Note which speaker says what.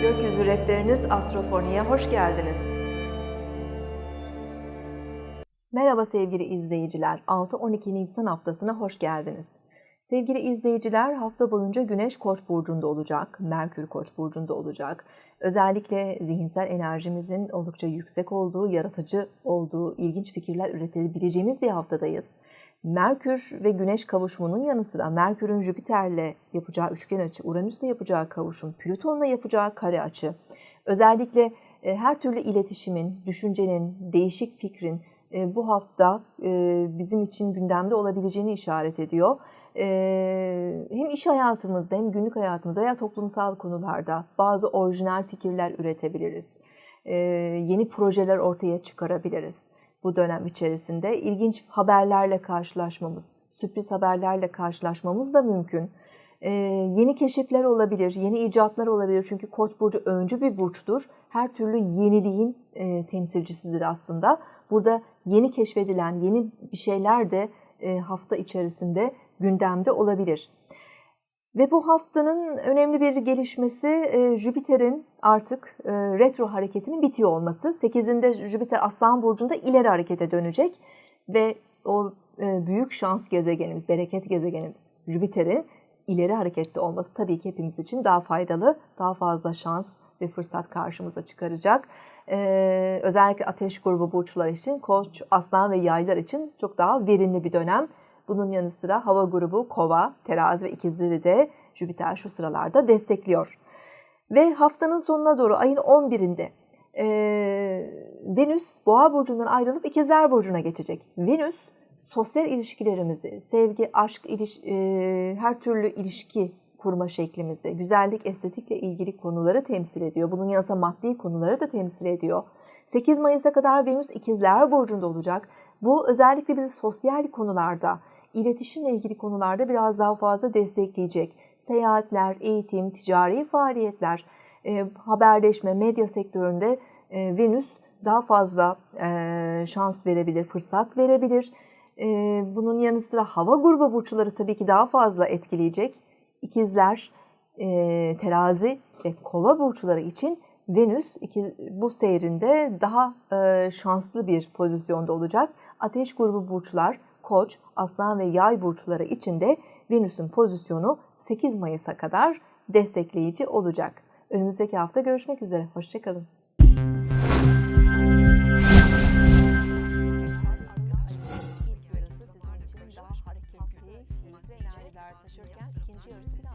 Speaker 1: Hedefleriniz Astrofoni'ye hoş geldiniz. Merhaba sevgili izleyiciler. 6-12 Nisan haftasına hoş geldiniz. Sevgili izleyiciler hafta boyunca Güneş Koç burcunda olacak, Merkür Koç burcunda olacak. Özellikle zihinsel enerjimizin oldukça yüksek olduğu, yaratıcı olduğu, ilginç fikirler üretebileceğimiz bir haftadayız. Merkür ve Güneş kavuşumunun yanı sıra Merkür'ün Jüpiter'le yapacağı üçgen açı, Uranüs'le yapacağı kavuşum, Plüton'la yapacağı kare açı, özellikle e, her türlü iletişimin, düşüncenin, değişik fikrin e, bu hafta e, bizim için gündemde olabileceğini işaret ediyor. Hem iş hayatımızda hem günlük hayatımızda veya toplumsal konularda bazı orijinal fikirler üretebiliriz. Yeni projeler ortaya çıkarabiliriz bu dönem içerisinde. ilginç haberlerle karşılaşmamız, sürpriz haberlerle karşılaşmamız da mümkün. Ee, yeni keşifler olabilir, yeni icatlar olabilir. Çünkü Koç burcu öncü bir burçtur. Her türlü yeniliğin e, temsilcisidir aslında. Burada yeni keşfedilen yeni bir şeyler de e, hafta içerisinde gündemde olabilir. Ve bu haftanın önemli bir gelişmesi e, Jüpiter'in artık e, retro hareketinin bitiyor olması. 8'inde Jüpiter Aslan Burcu'nda ileri harekete dönecek ve o e, büyük şans gezegenimiz, bereket gezegenimiz Jüpiter'in ileri harekette olması tabii ki hepimiz için daha faydalı, daha fazla şans ve fırsat karşımıza çıkaracak. Ee, özellikle ateş grubu burçlar için, koç, aslan ve yaylar için çok daha verimli bir dönem. Bunun yanı sıra hava grubu kova, terazi ve ikizleri de Jüpiter şu sıralarda destekliyor. Ve haftanın sonuna doğru ayın 11'inde e, Venüs boğa burcundan ayrılıp ikizler burcuna geçecek. Venüs sosyal ilişkilerimizi, sevgi, aşk, iliş, e, her türlü ilişki kurma şeklimizi, güzellik, estetikle ilgili konuları temsil ediyor. Bunun yanı sıra maddi konuları da temsil ediyor. 8 Mayıs'a kadar Venüs ikizler burcunda olacak. Bu özellikle bizi sosyal konularda, iletişimle ilgili konularda biraz daha fazla destekleyecek. Seyahatler, eğitim, ticari faaliyetler, e, haberleşme, medya sektöründe e, Venüs daha fazla e, şans verebilir, fırsat verebilir. E, bunun yanı sıra hava grubu burçları tabii ki daha fazla etkileyecek. İkizler, e, terazi ve kova burçları için Venüs bu seyrinde daha e, şanslı bir pozisyonda olacak. Ateş grubu burçlar, Koç, Aslan ve Yay burçları için de Venüs'ün pozisyonu 8 Mayıs'a kadar destekleyici olacak. Önümüzdeki hafta görüşmek üzere. Hoşçakalın.